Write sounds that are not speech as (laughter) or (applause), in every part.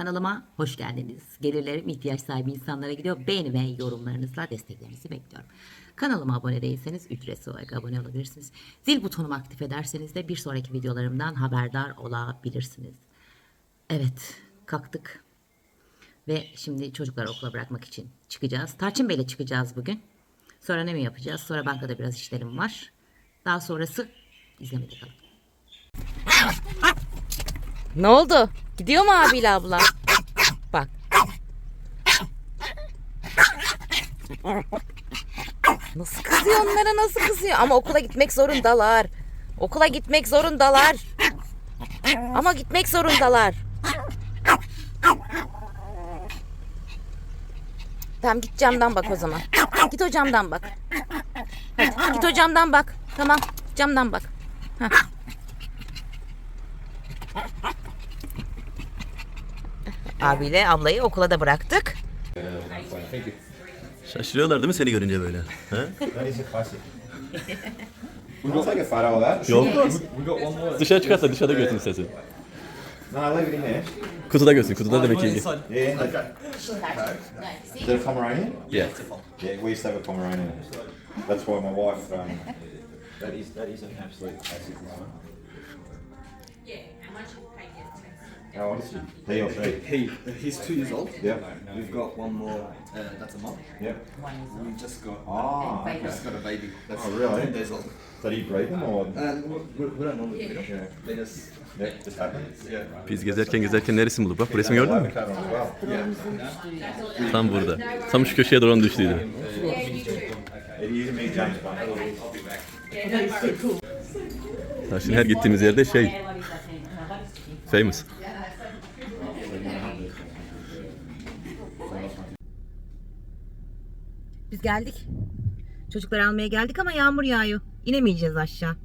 Kanalıma hoş geldiniz. Gelirlerim ihtiyaç sahibi insanlara gidiyor. Beğeni ve yorumlarınızla desteklerinizi bekliyorum. Kanalıma abone değilseniz ücretsiz olarak abone olabilirsiniz. Zil butonumu aktif ederseniz de bir sonraki videolarımdan haberdar olabilirsiniz. Evet, kalktık. Ve şimdi çocukları okula bırakmak için çıkacağız. Tarçın Bey'le çıkacağız bugün. Sonra ne mi yapacağız? Sonra bankada biraz işlerim var. Daha sonrası izlemede kalın. Ne oldu? Gidiyor mu abiyle abla? Bak. Nasıl kızıyor onlara nasıl kızıyor? Ama okula gitmek zorundalar. Okula gitmek zorundalar. Ama gitmek zorundalar. Tamam git camdan bak o zaman. Git o camdan bak. Hadi, git o camdan bak. Tamam camdan bak. Heh. Abiyle ablayı okula da bıraktık. Şaşırıyorlar değil mi seni görünce böyle? Ha? Yok. Dışarı çıkarsa dışarıda görsün sesi. Kutuda görsün. Kutuda demek ki. Yeah. Okay. Is that a Pomeranian? Yeah. Yeah, we used to have a Pomeranian. That's why my wife. Um, that is that is an absolute classic. This one. How old is he? He or she? He, he's two years old. Yep. We've got one more. Uh, that's a mum. Yep. We just got. Ah, We okay. just got a baby. That's Oh, really? Ten days old. So do you breed them or? And we, we don't normally feed them. Yeah. They just. Happen. Yeah. Biz gezerken gezerken neresini bulduk? Bak bu resmi gördün mü? Tam burada. Tam şu köşeye doğru düştüydü. Taşın her gittiğimiz yerde şey. Famous. Biz geldik. Çocukları almaya geldik ama yağmur yağıyor. İnemeyeceğiz aşağı.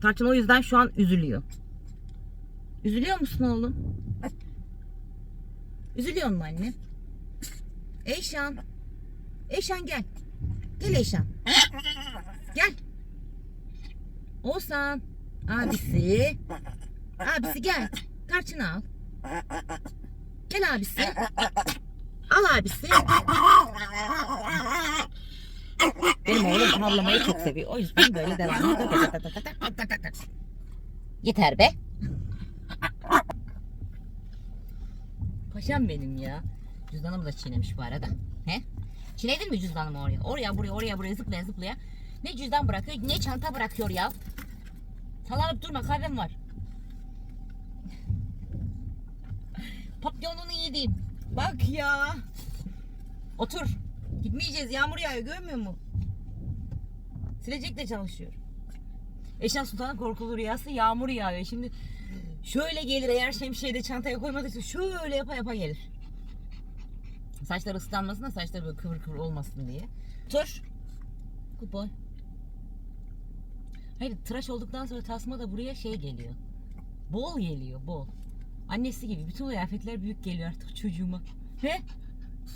Tarçın o yüzden şu an üzülüyor. Üzülüyor musun oğlum? Üzülüyor mu anne? Eyşan. Eyşan gel. Gel Eyşan. Gel. Oğuzhan. Abisi. Abisi gel. Tarçın'ı al. Gel abisi. Al abisi. Benim oğlum havlamayı çok seviyor. O yüzden böyle devam ediyor. Yeter be. Paşam benim ya. Cüzdanımı da çiğnemiş bu arada. He? Çiğnedin mi cüzdanımı oraya? Oraya buraya oraya buraya zıplaya zıplaya. Ne cüzdan bırakıyor ne çanta bırakıyor ya. Salanıp durma kahvem var. Papyonunu yediğim. Bak ya. Otur. Gitmeyeceğiz. Yağmur yağıyor. Görmüyor musun? Silecekle çalışıyor. Eşen Sultan'ın korkulu rüyası yağmur yağıyor. Şimdi şöyle gelir eğer şemsiyeyi çantaya koymadıysa şöyle yapa yapa gelir. Saçları ıslanmasın da saçları böyle kıvır kıvır olmasın diye. Tur. Good boy. Hayır tıraş olduktan sonra tasma da buraya şey geliyor. Bol geliyor bol. Annesi gibi bütün kıyafetler büyük geliyor artık çocuğuma. He?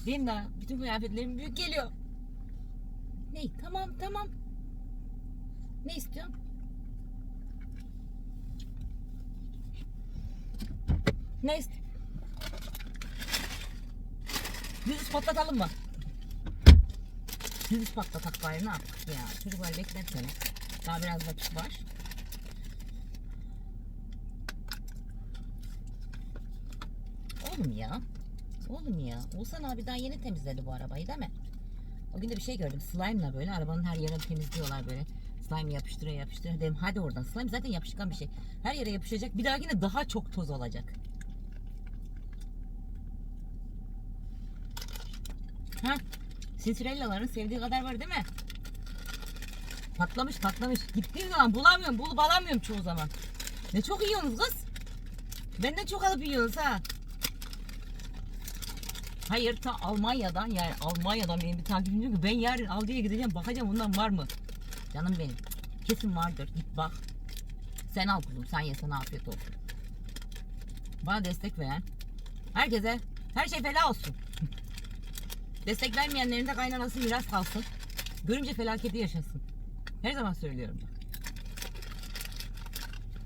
Benim de bütün kıyafetlerim büyük geliyor. Ne? Tamam tamam. Ne istiyorsun? Ne ist? Yüz patlatalım mı? Yüz patlatak bari ne yaptık ya? Çocuklar beklersene. Daha biraz vakit var. Ya. Oğlum ya. Oğuzhan abi daha yeni temizledi bu arabayı değil mi? O gün de bir şey gördüm. Slime'la böyle arabanın her yerini temizliyorlar böyle. Slime yapıştırıyor yapıştırıyor. Dedim hadi oradan. Slime zaten yapışkan bir şey. Her yere yapışacak. Bir dahakine daha çok toz olacak. Ha? Sinsirellaların sevdiği kadar var değil mi? Patlamış patlamış. Gittiğim zaman bulamıyorum. Bulup alamıyorum çoğu zaman. Ne çok yiyorsunuz kız. Benden çok alıp yiyorsunuz ha. Hayır ta Almanya'dan yani Almanya'dan benim bir takipçim diyor ki ben yarın Aldi'ye gideceğim bakacağım ondan var mı? Canım benim. Kesin vardır git bak. Sen al kuzum sen ye sana afiyet olsun. Bana destek veren herkese her şey feda olsun. (laughs) destek vermeyenlerin de kaynanası miras kalsın. Görümce felaketi yaşasın. Her zaman söylüyorum.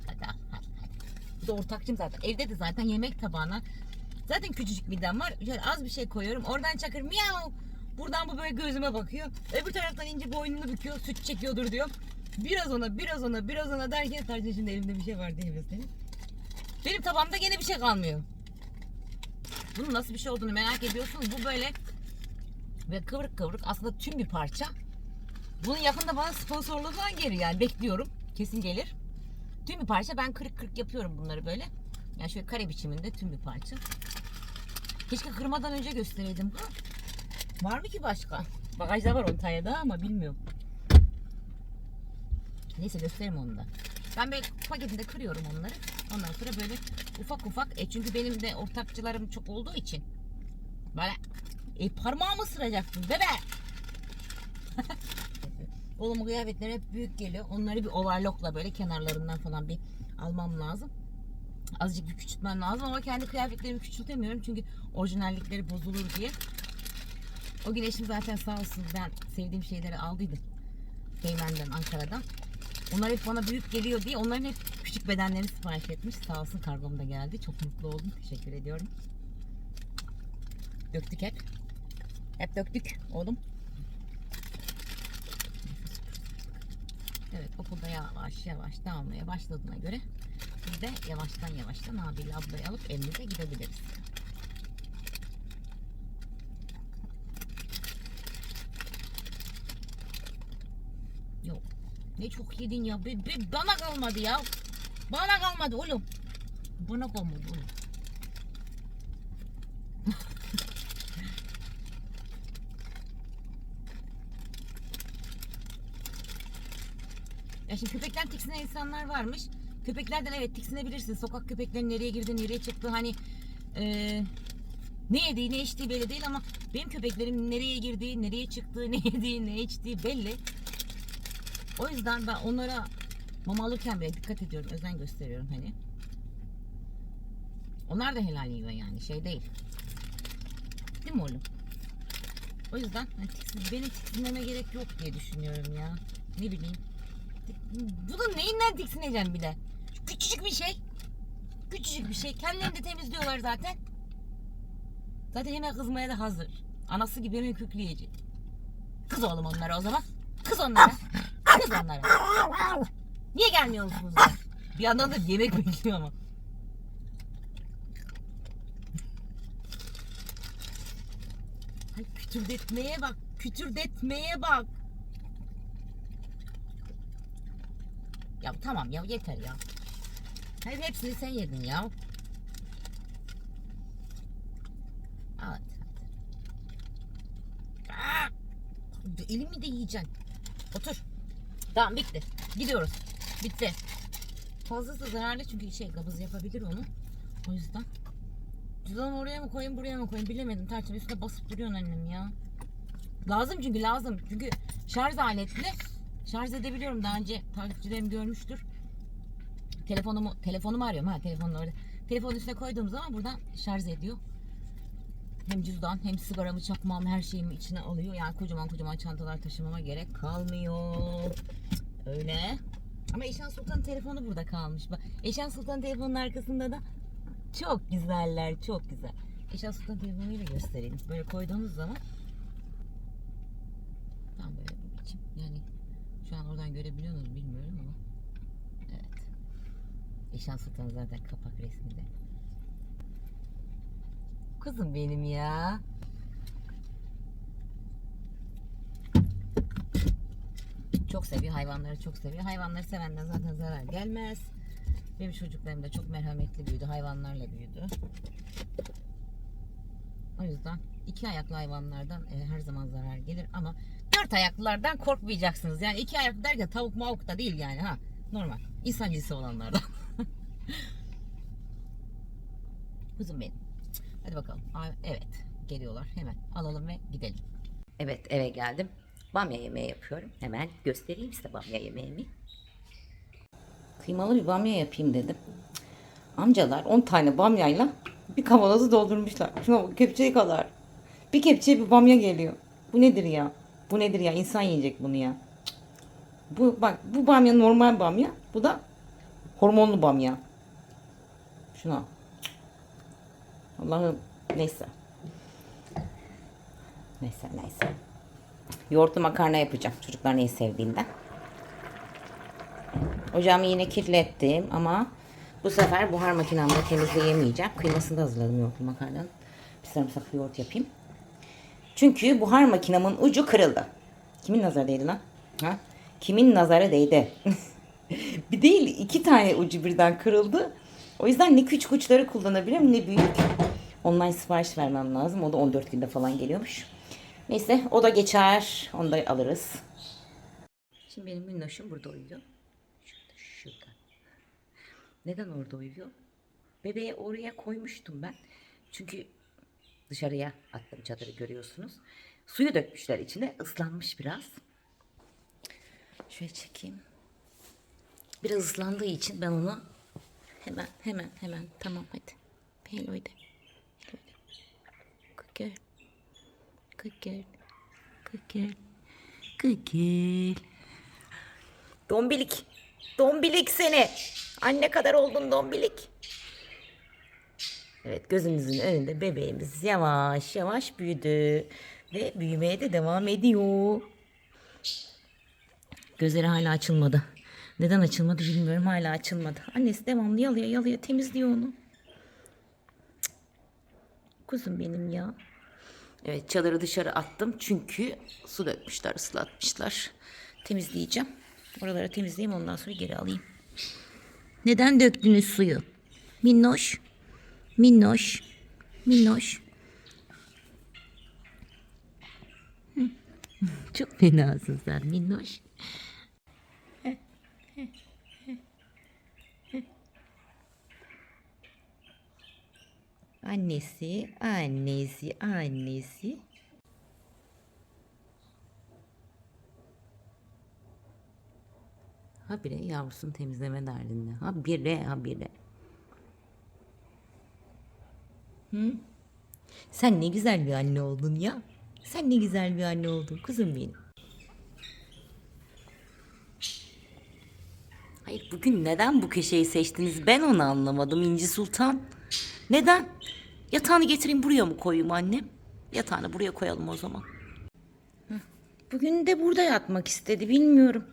Hadi hadi hadi. Bu da ortakçım zaten. Evde de zaten yemek tabağına Zaten küçücük midem var. Şöyle az bir şey koyuyorum. Oradan çakır miyav. Buradan bu böyle gözüme bakıyor. Öbür taraftan ince boynunu büküyor. Süt çekiyordur diyor. Biraz ona, biraz ona, biraz ona derken sadece şimdi elimde bir şey var mi senin? Benim tabağımda gene bir şey kalmıyor. Bunun nasıl bir şey olduğunu merak ediyorsunuz. Bu böyle ve kıvrık kıvrık aslında tüm bir parça. Bunun yakında bana sponsorluğu falan gelir yani bekliyorum. Kesin gelir. Tüm bir parça. Ben kırık kırık yapıyorum bunları böyle. Yani şöyle kare biçiminde tüm bir parça. Keşke kırmadan önce göstereydim. Var mı ki başka? Bagajda var 10 tane daha ama bilmiyorum. Neyse gösteririm onu da. Ben böyle paketinde kırıyorum onları. Ondan sonra böyle ufak ufak. E çünkü benim de ortakçılarım çok olduğu için. Böyle e, parmağımı ısıracaktım bebe. (laughs) Oğlum kıyafetler hep büyük geliyor. Onları bir overlockla böyle kenarlarından falan bir almam lazım. Azıcık bir küçültmem lazım ama kendi kıyafetlerimi küçültemiyorum çünkü orijinallikleri bozulur diye. O gün eşim zaten sağ olsun ben sevdiğim şeyleri aldıydım. Beymen'den, Ankara'dan. Onlar hep bana büyük geliyor diye onların hep küçük bedenlerini sipariş etmiş. Sağ olsun kargom da geldi. Çok mutlu oldum. Teşekkür ediyorum. Döktük hep. Hep döktük oğlum. Evet okulda yavaş yavaş dağılmaya başladığına göre biz yavaştan yavaştan abiyle ablayı alıp evimize gidebiliriz. Yok. Ne çok yedin ya. Be- be- bana kalmadı ya. Bana kalmadı oğlum. Bana kalmadı oğlum. (laughs) Ya şimdi köpekten tiksinen insanlar varmış. Köpeklerden evet tiksinebilirsin. Sokak köpeklerinin nereye girdi, nereye çıktı hani eee, ne yediği, ne içtiği belli değil ama benim köpeklerim nereye girdiği, nereye çıktığı, (laughs) ne yediği, ne içtiği belli. O yüzden ben onlara mama alırken bile dikkat ediyorum, özen gösteriyorum hani. Onlar da helal yiyor yani şey değil. Değil mi oğlum? O yüzden hani tiksin, benim tiksinmeme gerek yok diye düşünüyorum ya. Ne bileyim. Bunun neyinden tiksineceğim bir de? Küçücük bir şey. Küçücük bir şey. Kendilerini de temizliyorlar zaten. Zaten hemen kızmaya da hazır. Anası gibi hemen kükleyecek. Kız oğlum onlara o zaman. Kız onlara. Kız onlara. Niye gelmiyor musunuz? Bir yandan da yemek bekliyor ama. Ay kütürdetmeye bak. Kütürdetmeye bak. Ya tamam ya yeter ya. Hep hepsini sen yedin ya. Al! Elimi de yiyeceksin. Otur. Tamam bitti. Gidiyoruz. Bitti. Fazlası zararlı çünkü şey kabız yapabilir onu. O yüzden. Cüzdanımı oraya mı koyayım buraya mı koyayım bilemedim. Tarçın üstüne basıp duruyorsun annem ya. Lazım çünkü lazım. Çünkü şarj aletli. Şarj edebiliyorum. Daha önce takipçilerim görmüştür. Telefonumu telefonumu arıyorum ha telefonun orada. Telefonun üstüne koyduğum zaman buradan şarj ediyor. Hem cüzdan hem sigaramı çakmam her şeyimi içine alıyor. Yani kocaman kocaman çantalar taşımama gerek kalmıyor. Öyle. Ama Eşan Sultan telefonu burada kalmış. Bak Eşan Sultan telefonun arkasında da çok güzeller, çok güzel. Eşan Sultan telefonuyla göstereyim. Böyle koyduğunuz zaman tam böyle bu biçim. Yani şu an oradan görebiliyor musunuz bilmiyorum ama. Eşan Sultan zaten kapak resminde. Kızım benim ya. Çok seviyor hayvanları çok seviyor. Hayvanları sevenden zaten zarar gelmez. Benim çocuklarım da çok merhametli büyüdü. Hayvanlarla büyüdü. O yüzden iki ayaklı hayvanlardan e, her zaman zarar gelir ama dört ayaklılardan korkmayacaksınız. Yani iki ayaklı derken tavuk mavuk da değil yani ha. Normal. İnsan cinsi olanlardan. (laughs) Kuzum benim. Hadi bakalım. Aa, Evet. Geliyorlar. Hemen alalım ve gidelim. Evet eve geldim. Bamya yemeği yapıyorum. Hemen göstereyim size bamya yemeğimi. Kıymalı bir bamya yapayım dedim. Amcalar 10 tane bamyayla bir kavanozu doldurmuşlar. Şuna bak kepçeyi kadar. Bir kepçeye bir bamya geliyor. Bu nedir ya? Bu nedir ya? İnsan yiyecek bunu ya. Bu bak bu bamya normal bamya. Bu da hormonlu bamya. Şuna. Allah'ım neyse. Neyse neyse. Yoğurtlu makarna yapacağım. Çocuklar neyi sevdiğinden. Ocağımı yine kirlettim ama bu sefer buhar makinamda temizleyemeyeceğim. Kıymasını da hazırladım yoğurtlu makarnanın. Bir sarımsaklı yoğurt yapayım. Çünkü buhar makinamın ucu kırıldı. Kimin nazarı değdi lan? Ha? Kimin nazarı değdi? (laughs) bir değil iki tane ucu birden kırıldı. O yüzden ne küçük uçları kullanabilirim ne büyük. Online sipariş vermem lazım. O da 14 günde falan geliyormuş. Neyse o da geçer. Onu da alırız. Şimdi benim minnoşum burada uyuyor. Şurada şurada. Neden orada uyuyor? Bebeği oraya koymuştum ben. Çünkü dışarıya attım çadırı görüyorsunuz. Suyu dökmüşler içine. ıslanmış biraz. Şöyle çekeyim. Biraz ıslandığı için ben onu hemen hemen hemen tamam hadi. Hello de. Girl. Good girl. Good girl. Good girl. Dombilik. Dombilik seni. Anne kadar oldun dombilik. Evet gözünüzün önünde bebeğimiz yavaş yavaş büyüdü. Ve büyümeye de devam ediyor. Gözleri hala açılmadı. Neden açılmadı bilmiyorum hala açılmadı. Annesi devamlı yalıyor yalıyor temizliyor onu. Kuzum benim ya. Evet çadırı dışarı attım çünkü su dökmüşler ıslatmışlar. Temizleyeceğim. Oraları temizleyeyim ondan sonra geri alayım. Neden döktünüz suyu? Minnoş. Minnoş. Minnoş. Çok fenasın sen minnoş. Annesi, annesi, annesi. Habire yavrusunu temizleme derdinde. Habire, habire. Hı? Sen ne güzel bir anne oldun ya. Sen ne güzel bir anne oldun kuzum benim. Hayır bugün neden bu köşeyi seçtiniz ben onu anlamadım İnci Sultan. Neden? Yatağını getireyim buraya mı koyayım annem? Yatağını buraya koyalım o zaman. Bugün de burada yatmak istedi bilmiyorum.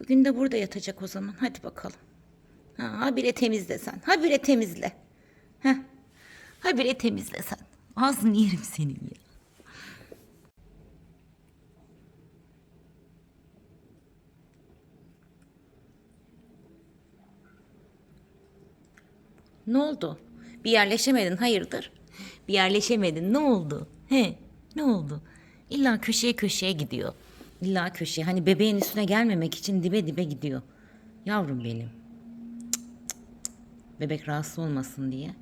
Bugün de burada yatacak o zaman. Hadi bakalım. Ha, habire temizle sen. Habire temizle. Heh. Habire temizle sen. Ağzını yerim senin ya. Ne oldu? Bir yerleşemedin hayırdır? Bir yerleşemedin ne oldu? He ne oldu? İlla köşeye köşeye gidiyor. İlla köşeye hani bebeğin üstüne gelmemek için dibe dibe gidiyor. Yavrum benim. Bebek rahatsız olmasın diye.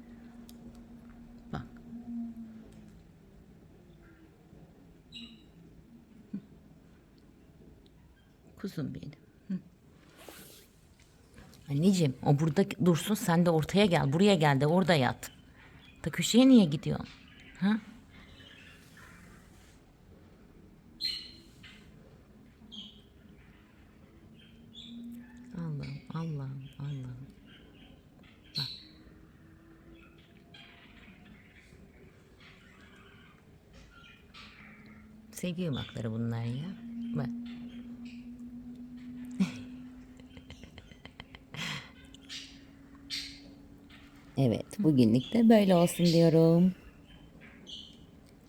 Bak. Kuzum benim. Anneciğim o burada dursun sen de ortaya gel. Buraya gel de orada yat. Da köşeye niye gidiyorsun? Ha? Allah'ım Allah'ım Allah'ım. Bak. Yumakları bunlar ya. Bak. Evet, bugünlük de böyle olsun diyorum.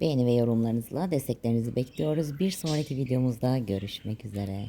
Beğeni ve yorumlarınızla desteklerinizi bekliyoruz. Bir sonraki videomuzda görüşmek üzere.